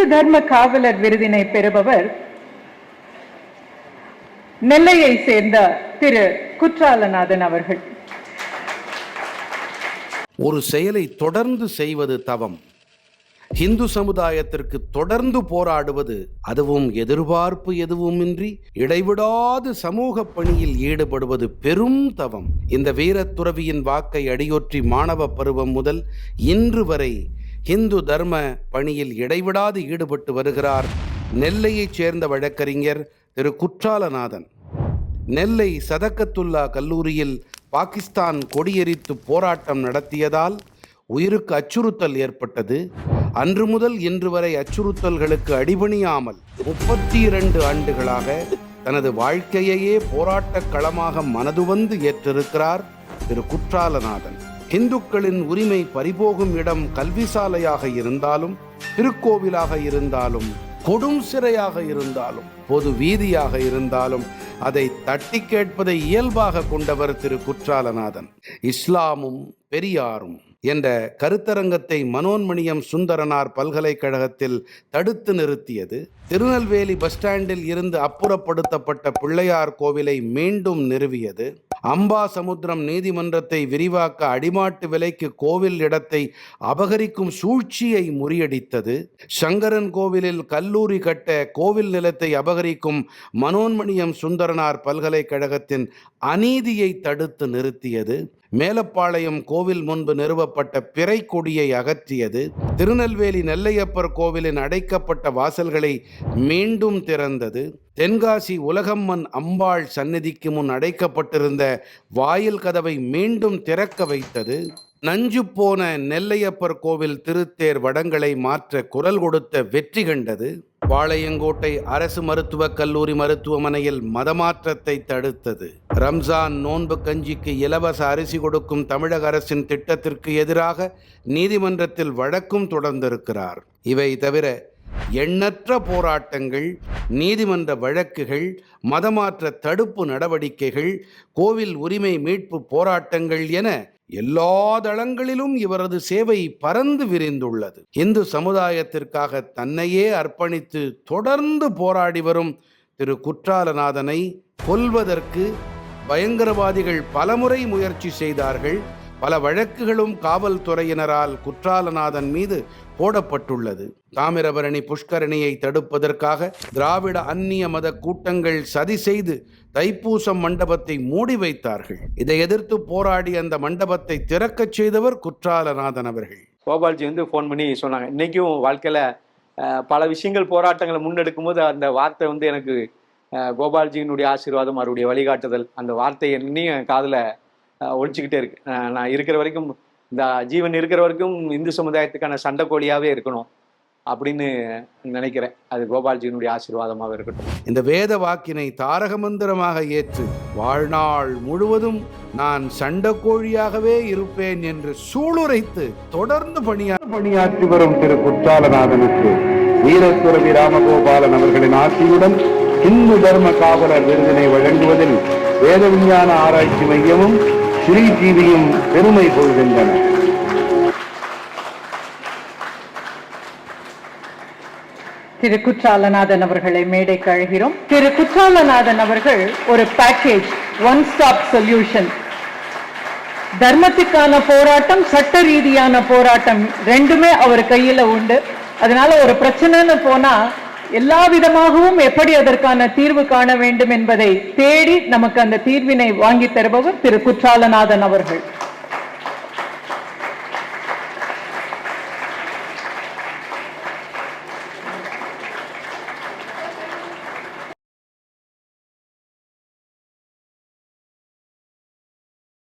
இந்து தர்ம காவலர் விருதினை பெறுபவர் நெல்லையை சேர்ந்த திரு குற்றாலநாதன் அவர்கள். ஒரு செயலை தொடர்ந்து செய்வது தவம். இந்து சமுதாயத்திற்கு தொடர்ந்து போராடுவது அதுவும் எதிர்பார்ப்பு எதுவுமின்றி இடைவிடாது சமூக பணியில் ஈடுபடுவது பெரும் தவம். இந்த வீரத்துறவியின் வாக்கை அடியொற்றி மாணவ பருவம் முதல் இன்று வரை இந்து தர்ம பணியில் இடைவிடாது ஈடுபட்டு வருகிறார் நெல்லையைச் சேர்ந்த வழக்கறிஞர் திரு குற்றாலநாதன். நெல்லை சதக்கத்துல்லா கல்லூரியில் பாகிஸ்தான் கொடியெரித்து போராட்டம் நடத்தியதால் உயிருக்கு அச்சுறுத்தல் ஏற்பட்டது. அன்று முதல் இன்று வரை அச்சுறுத்தல்களுக்கு அடிபணியாமல் முப்பத்தி இரண்டு ஆண்டுகளாக தனது வாழ்க்கையையே போராட்டக் களமாக மனதுவந்து ஏற்றிருக்கிறார் திரு குற்றாலநாதன். இந்துக்களின் உரிமை பறிபோகும் இடம் கல்வி சாலையாக இருந்தாலும் திருக்கோவிலாக இருந்தாலும் கொடும் சிறையாக இருந்தாலும் பொது வீதியாக இருந்தாலும் அதை தட்டி கேட்பதை இயல்பாக கொண்டவர் திரு குற்றாலநாதன். இஸ்லாமும் பெரியாரும் என்ற கருத்தரங்கத்தை மனோன்மணியம் சுந்தரனார் பல்கலைக்கழகத்தில் தடுத்து நிறுத்தியது. திருநெல்வேலி பஸ் ஸ்டாண்டில் இருந்து அப்புறப்படுத்தப்பட்ட பிள்ளையார் கோவிலை மீண்டும் நிறுவியது. அம்பாசமுத்திரம் நீதிமன்றத்தை விரிவாக்க அடிமாட்டு விலைக்கு கோவில் இடத்தை அபகரிக்கும் சூழ்ச்சியை முறியடித்தது. சங்கரன் கோவிலில் கல்லூரி கட்ட கோவில் நிலத்தை அபகரிக்கும் மனோன்மணியம் சுந்தரனார் பல்கலைக்கழகத்தின் அநீதியை தடுத்து நிறுத்தியது. மேலப்பாளையம் கோவில் முன்பு நிறுவப்பட்ட பிறை கொடியை அகற்றியது. திருநெல்வேலி நெல்லையப்பர் கோவிலின் அடைக்கப்பட்ட வாசல்களை மீண்டும் திறந்தது. தென்காசி உலகம்மன் அம்பாள் சந்நிதிக்கு முன் அடைக்கப்பட்டிருந்த வாயில் கதவை மீண்டும் திறக்க வைத்தது. நஞ்சு போன நெல்லையப்பர் கோவில் திருத்தேர் வடங்களை மாற்ற குரல் கொடுத்த வெற்றி கண்டது. பாளையங்கோட்டை அரசு மருத்துவக் கல்லூரி மருத்துவமனையில் மதமாற்றத்தை தடுத்தது. ரம்ஜான் நோன்பு கஞ்சிக்கு இலவச அரிசி கொடுக்கும் தமிழக அரசின் திட்டத்திற்கு எதிராக நீதிமன்றத்தில் வழக்கும் தொடர்ந்திருக்கிறார். இவை தவிர எண்ணற்ற போராட்டங்கள் நீதிமன்ற வழக்குகள் மதமாற்ற தடுப்பு நடவடிக்கைகள் கோவில் உரிமை மீட்பு போராட்டங்கள் என எல்லா தளங்களிலும் இவரது சேவை பறந்து விரிந்துள்ளது. இந்து சமுதாயத்திற்காக தன்னையே அர்ப்பணித்து தொடர்ந்து போராடி வரும் திரு குற்றாலநாதனை கொல்வதற்கு பயங்கரவாதிகள் பலமுறை முயற்சி செய்தார்கள். பல வழக்குகளும் காவல்துறையினரால் குற்றாலநாதன் மீது போடப்பட்டுள்ளது. தாமிரபரணி புஷ்கரணியை தடுப்பதற்காக திராவிட அந்நிய மத கூட்டங்கள் சதி செய்து தைப்பூசம் மண்டபத்தை மூடி வைத்தார்கள். இதை எதிர்த்து போராடி அந்த மண்டபத்தை திறக்கச் செய்தவர் குற்றாலநாதன் அவர்கள். கோபால்ஜி வந்து ஃபோன் பண்ணி சொன்னாங்க. இன்னைக்கும் வாழ்க்கையில் பல விஷயங்கள் போராட்டங்களை முன்னெடுக்கும் போது அந்த வார்த்தை வந்து எனக்கு கோபால்ஜியினுடைய ஆசீர்வாதம் அவருடைய வழிகாட்டுதல் அந்த வார்த்தை இன்னும் காதில் ஒழிச்சுக்கிட்டே இருக்கு. நான் இருக்கிற வரைக்கும் இந்த ஜீவன் இருக்கிற வரைக்கும் இந்து சமுதாயத்துக்கான சண்டைக்கோழியாகவே இருக்கணும் அப்படின்னு நினைக்கிறேன். அது கோபால்ஜியினுடைய ஆசீர்வாதமாக இருக்கட்டும். இந்த வேத வாக்கினை தாரக மந்திரமாக ஏற்று வாழ்நாள் முழுவதும் நான் சண்டக்கோழியாகவே இருப்பேன் என்று சூளுரைத்து தொடர்ந்து பணியா பணியாற்றி வரும் திரு குற்றாலநாதனுக்கு வீரத்துறவி ராமகோபாலன் அவர்களின் ஆட்சியுடன் இந்து தர்ம காவலர் விருதினை வழங்குவதில் வேத விஞ்ஞான ஆராய்ச்சி மையமும் ஸ்ரீஜீவியும் பெருமை கொள்கின்றன. திரு குற்றாலநாதன் அவர்களை மேடைக்கு அழுகிறோம். திரு குற்றாலநாதன் அவர்கள் ஒரு பேக்கேஜ் ஒன் ஸ்டாப் சொல்யூஷன் தர்மத்துக்கான போராட்டம் சட்ட ரீதியான போராட்டம் ரெண்டுமே அவர் கையில உண்டு. அதனால ஒரு பிரச்சனைன்னு போனா எல்லா விதமாகவும் எப்படி அதற்கான தீர்வு காண வேண்டும் என்பதை தேடி நமக்கு அந்த தீர்வினை வாங்கி தருபவர் திரு குற்றாலநாதன் அவர்கள்.